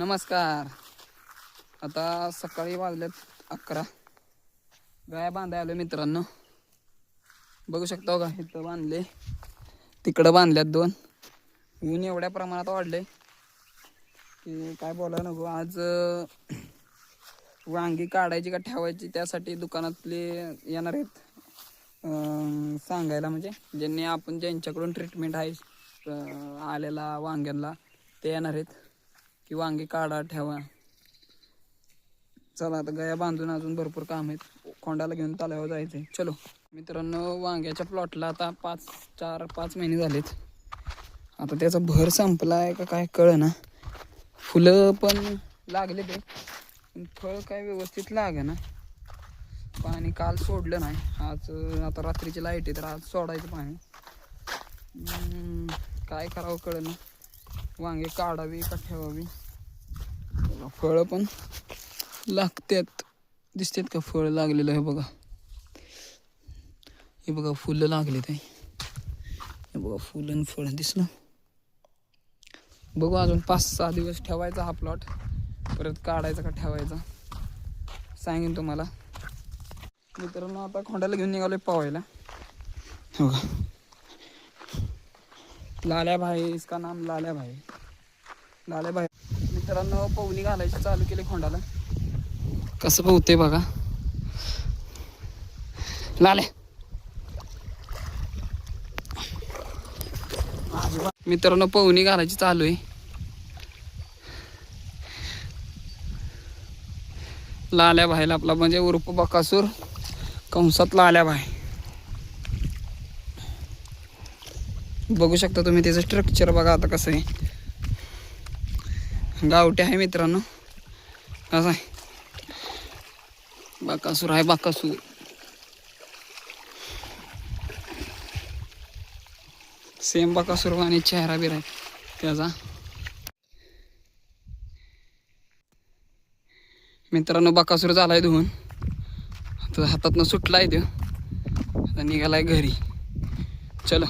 नमस्कार. आता सकाळी वाजल्यात अकरा. गाय बांधाय आलो मित्रांनो. बघू शकता हो का इथं बांधले. तिकडं बांधल्यात दोन. ऊन एवढ्या प्रमाणात वाढले की काय बोलाय नको. आज वांगी काढायची का ठेवायची त्यासाठी दुकानातले येणार आहेत. सांगायला म्हणजे ज्यांनी आपण ज्यांच्याकडून ट्रीटमेंट आहे आलेला वांग्यांना ते येणार आहेत. की वांगी काढा ठेवा. चला आता गया बांधून अजून भरपूर काम आहेत. खोंडाला घेऊन ताल्यावर जायचंय. चलो. मित्रांनो वांग्याच्या प्लॉटला आता पाच चार पाच महिने झालेत. आता त्याचा भर संपला आहे का काय कळ ना फुलं पण लागले ते पण फळ काय व्यवस्थित लागे ना पाणी काल सोडलं नाही. आज आता रात्रीची लाइट आहे तर आज सोडायचं पाणी. काय करावं कळ वांगे काढावी का ठेवावी? फळं पण लागतात दिसतात का फळ लागलेलं आहे बघा. हे बघा फुलं लागले ते हे बघा फुलं आणि फळ दिसलं. बघू अजून पाच सहा दिवस ठेवायचा हा प्लॉट परत काढायचा का ठेवायचा? सांगेन तुम्हाला. मित्रांनो आता खोंड्याला घेऊन निघालोय पावायला. हो का लाल्या भाई इसका नाम लाल्या भाई. लाल्या भाई. मित्रांनो पवनी घालायची चालू केली खोंडाला. कसं पोहते बघा. लाले. मित्रांनो पवनी घालायची चालू आहे. लाल्या भाईला आपला म्हणजे उर्फ बकासूर कंसात लाल्या भाई. बघू शकता तुम्ही त्याचं स्ट्रक्चर बघा आता कसं आहे. गावठी आहे मित्रांनो. कसं आहे. बाकासूर आहे बाकासूर. सेम बाकासूर आणि चेहरा बिर आहे त्याचा. मित्रांनो बाकासूर झालाय धुवून. आता हातातनं सुटलाय तो. आता निघालाय घरी. चलो.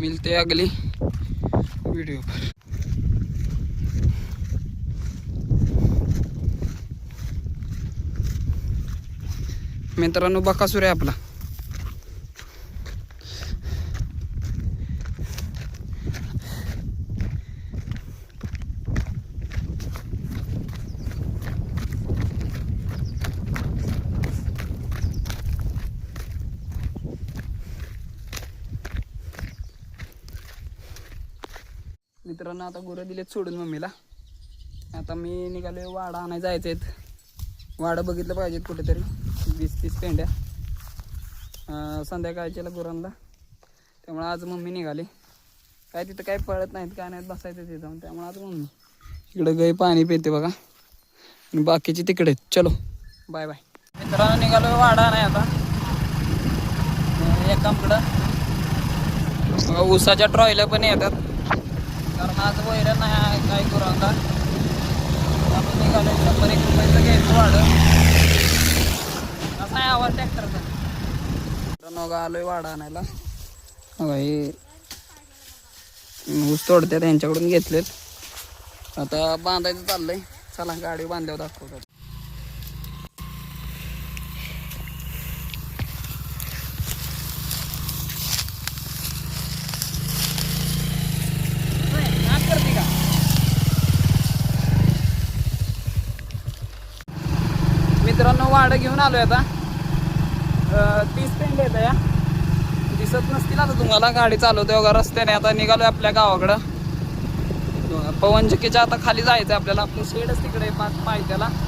मिलते अगली व्हिडिओ पर. मित्रांनो बकासूर आहे आपला. मित्रांनो आता गुरं दिलेत सोडून मम्मीला. आता मी निघालोय वाडा आणायला जायचं आहेत वाडं बघितलं पाहिजेत कुठेतरी. वीस तीस पेंड्या संध्याकाळच्याला गुरांना. त्यामुळे आज मम्मी निघाली. काय तिथं काय पळत नाहीत काय नाहीत बसायचं तिथं. जाऊन त्यामुळे आज मम्मी. इकडं गई पाणी पिते बघा. आणि बाकीचे तिकडे चलो. Bye bye. मित्रांनो निघालो वाडा नाही आता. अं, एकाकडं उसाच्या ऊसाच्या ट्रॉयला पण येतात. कारण आज वैरण नाही काय गुरांना. आपण निघालो शंभर एक रुपयाचं घ्यायचं असा आहे आवाज ट्रॅक्टरचा मित्रांनो आलोय वाडा आणायला. हे ऊस तोडतात यांच्याकडून घेतलेत. आता बांधायचं चाललंय. चला गाडी बांधल्यावर दाखवतात आज करते का मित्रांनो वाडं घेऊन आलोय आता. तीस पेंड येत या. दिसत नसतील आता तुम्हाला गाडी चालवते वगैरे रस्त्याने. आता निघालोय आपल्या गावाकडं. पवनचक्कीच्या आता खाली जायचं आपल्याला. आपलं शेडच तिकडे पायथ्याला पाच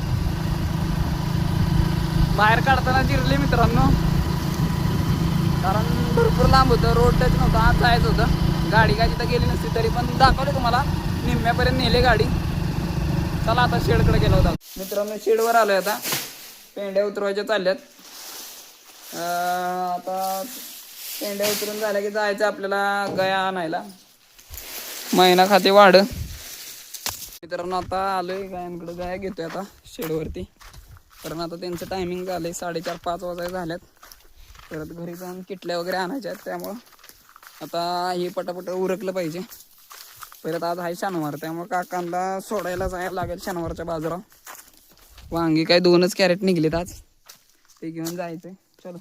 बाहेर काढताना जिरले मित्रांनो. कारण भरपूर लांब होतं रोड टच नव्हतं आज जायचं होतं. गाडी काय तिथं गेली नसती तरी पण दाखवले तुम्हाला. निम्म्यापर्यंत नेले गाडी. चला आता शेडकडे गेलो होता. मित्रांनो शेडवर आलोय आता. पेंड्या उतरवायच्या चालल्यात. आता पेंड्या उतरून झाल्या की जायचं आपल्याला गया आणायला. महिना खाते वाढ. मित्रांनो आता आलोय गायांकडे. गाया घेतोय आता शेडवरती. कारण आता त्यांचं टायमिंग झालंय. साडेचार पाच वाजा झाल्यात. परत घरी जाऊन किटल्या वगैरे आणायच्या आहेत त्यामुळं. आता हे पटापट उरकलं पाहिजे. परत आज आहे शनिवार. त्यामुळं काकांना सोडायला जायला लागेल शनिवारच्या बाजारावर. वांगी काय दोनच कॅरेट निघलेत आज. ते घेऊन जायचंय. चलो.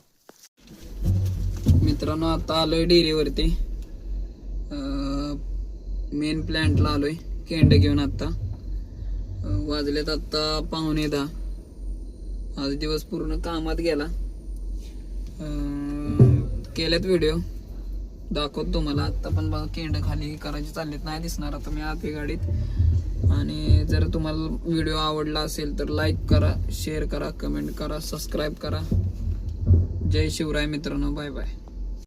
मित्रांनो आता आलोय डेअरीवरती. मेन प्लॅन्टला आलोय. केंड घेऊन आत्ता वाजलेत आत्ता पाहुणे दहा. आज दिवस पूर्ण कामात गेला. केलेत व्हिडिओ दाखवतो तुम्हाला. आत्ता पण बघा केंड खाली करायची चाललीत. नाही दिसणार आता मी आत गाडीत. आणि जर तुम्हाला व्हिडिओ आवडला असेल तर लाईक करा शेअर करा कमेंट करा सबस्क्राईब करा. जय शिवराय मित्रांनो बाय बाय